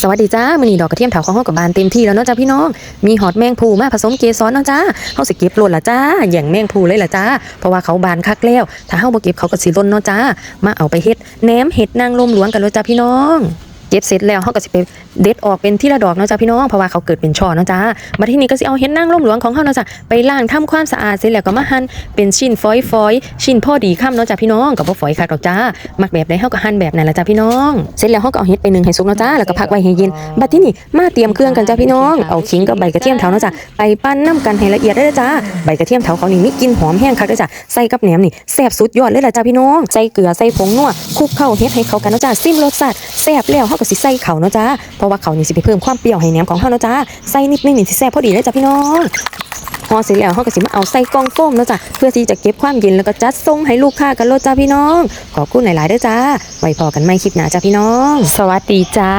สวัสดีจ้ามือนี้ดอกกระเทียมเถาของห้องกับบานเต็มที่แล้วเนาะจ้าพี่น้อง มีหอดแมงภูมาผสมเกสรเนาะจ้าเขาสิเก็บโลดละจ้าอย่างแมงภูเลยละจ้า เพราะว่าเขาบานคักแล้ว ถ้าเขาบ่เก็บเขาก็สิล้นเนาะจ้า มาเอาไปเฮ็ดแหนมเห็ดนางลมหลวงกันเนาะจ้าพี่น้อง เก็บเสร็จแล้วเฮาก็สิไปเด็ดออกเป็นที่ละดอกเนาะจ้าพี่น้องเพราะว่าเขาเกิดเป็นช่อเนาะจ้ามาที่นี่ก็สิเอาเฮ็ดนางลมหลวงของเฮาเนาะจ้าไปล้างทำความสะอาดเสร็จแล้วก็มาหั่นเป็นชิ้นฝอยๆชิ้นพ่อดีค่ำเนาะจ้าพี่น้องก็บ่ฝอยคักดอกจ้ามักแบบใดเฮาก็หั่นแบบนั้นละจ้าพี่น้อง เสร็จแล้วเฮาก็เอาเฮ็ดไปนึ่งให้สุกเนาะจ้าแล้วก็พักไว้ให้เย็นบัดที่นี่มาเตรียมเครื่องกันจ้าพี่น้องเอาขิงกับใบกระเทียมเถาเนาะจ้าไปปั้นน้ำกันให้ละเอียดได้เลยจ้าใบกระเทียมเถาเขานี่มีกลิ่นหอมแห้งคักเด้อจ้าใส่กับแหนมนี่แซ่บสุดยอดเลยละจ้าพี่น้องใส่เกลือใส่ผงนัวคลุกเข้าเฮ็ดให้เข้ากันเนาะจ้าซิมรสชาติแซ่บแล้วเฮาก็สิใส่ข้าเนาะจ้าเพราะว่าเขานี่สิไปเพิ่มความเปรี้ยวให้แหนมของเฮาเนาะจ้าใส่นิดนึงนี่สิแซ่บพอดีเลยจ้าพี่น้องพอเสร็จแล้วเขาก็สิมาเอาใส่กล่องโฟมเนาะจ้าเพื่อที่จะเก็บความเย็นแล้วก็จัดส่งให้ลูกค้ากันโลดจ้าพี่น้อง ขอบคุณหลายๆเด้อจ้า ไว้พอกันไหม่คลิปหนาจ้าพี่น้อง สวัสดีจ้า